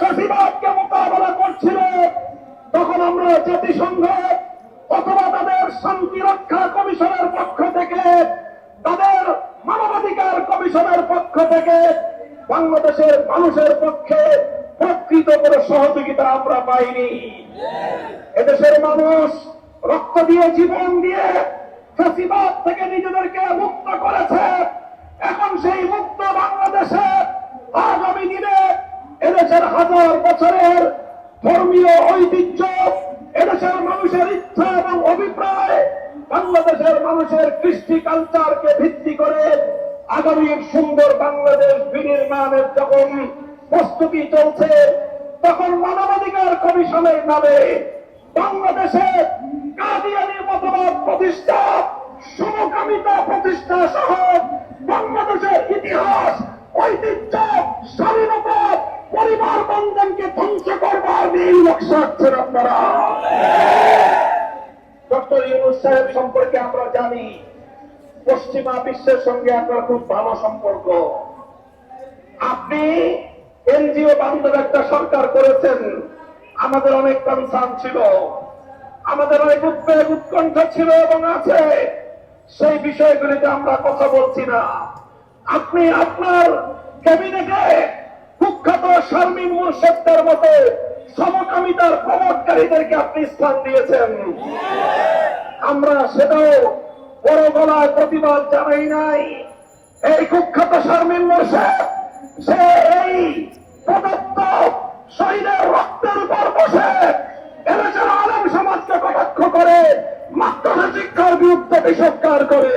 ফ্যাসিবাদকে মোকাবেলা করছিল। তখন আমরা জাতিসংঘ, অথবা তাদের শান্তি রক্ষা কমিশনের পক্ষ থেকে, তাদের মানবাধিকার কমিশনের পক্ষ থেকে, বাংলাদেশের মানুষের পক্ষে প্রকৃত কোনো সহযোগিতা আমরা পাইনি। এদেশের মানুষ রক্ত দিয়ে, জীবন দিয়ে ফ্যাসিবাদ থেকে নিজেদেরকে মুক্ত করেছে এখন সেই মুক্ত বাংলাদেশে আগামী দিনে এদেশের হাজার বছরের ধর্মীয় ঐতিহ্য, এদেশের মানুষের ইচ্ছা এবং অভিপ্রায়, বাংলাদেশের মানুষের কৃষ্টি কালচারকে ভিত্তি করে আগামী সুন্দর বাংলাদেশ বিনির্মাণের যখন প্রস্তুতি চলছে, তখন মানবাধিকার কমিশনের নামে বাংলাদেশে কাদিয়ানি মতবাদ প্রতিষ্ঠা, সমকামিতা প্রতিষ্ঠা সহ বাংলাদেশের ইতিহাস ঐতিহ্য স্বাধীনতা পরিবার বন্ধনকে ধ্বংস করবার নীল নকশা আছেন আপনারা। ডক্টর ইউনুস সাহেব সম্পর্কে আমরা জানি, পশ্চিমা বিশ্বের সঙ্গে আপনার খুব ভালো সম্পর্ক। আপনি এনজিও বান্ধব একটা সরকার করেছেন, আমাদের অনেক কনসার্ন ছিল। আমাদের অনেক উদ্বেগ, উৎকণ্ঠ ছিল এবং আছে। সেই বিষয়গুলিতে আমরা কথা বলছি না। আপনি আপনার ক্যাবিনেটে কুখ্যাত শারমিন মুর্শেদদের মতো সমকামিতার প্রমোটকারীদেরকে আপনি স্থান দিয়েছেন। আমরা সেটাও বড় গলায় প্রতিবাদ জানাই নাই। এই কুখ্যাত শারমিন মোর্শেদ, সে এই প্রদত্ত শহীদের রক্তের উপর বসে এদেশের আলম সমাজকে কটাক্ষ করে মাত্র শিক্ষার বিরুদ্ধে বিষৎকার করে।